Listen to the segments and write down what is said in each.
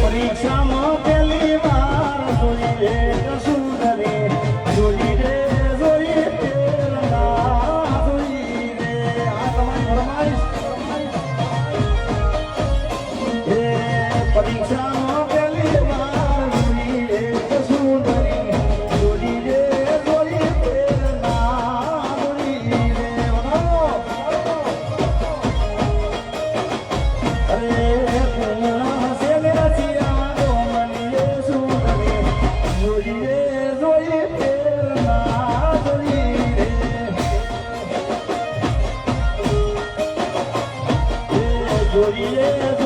પરીક્ષામાં પહેલી વાર જોઈએ moriré.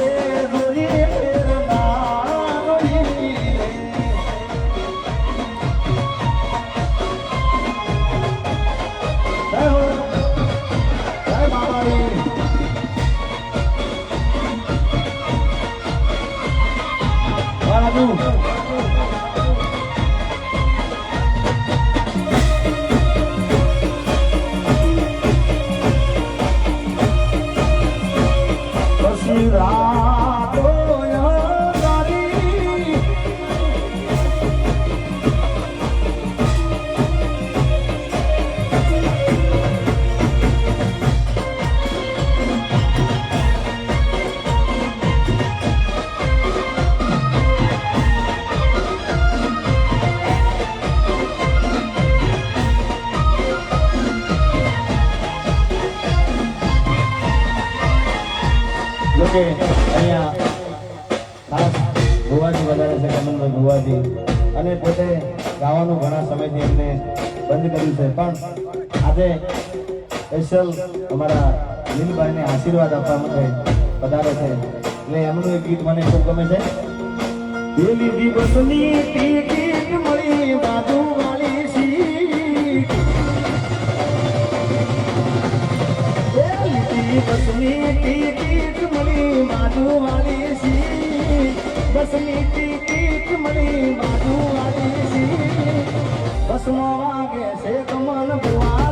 જોકે અહીંયા ખાસ ગોવાથી વધારે છે, કમલભાઈ ગોવાથી અને પોતે ગાવાનું ઘણા સમયથી એમને બંધ કર્યું છે. પણ આજે સ્પેશિયલ અમારા નીલભાઈને આશીર્વાદ આપવા માટે પધારે છે. એટલે એમનું એક ગીત મને ખૂબ ગમે છે. દિવસની મળી બાજુ બાજુ વાળી સીટ બસની ટિકિટ મળી બાજુ વાળી સીટ બસમાં વાગે છે કમલ બુઆ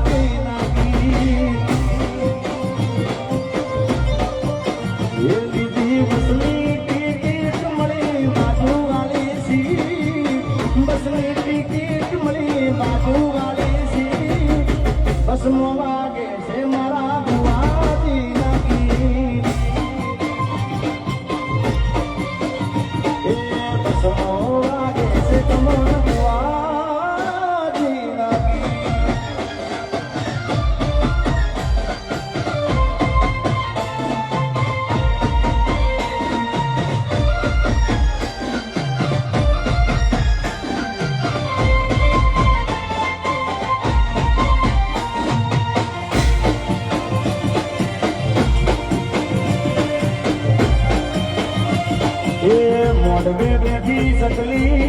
મોઢવે બેઠી સકલી.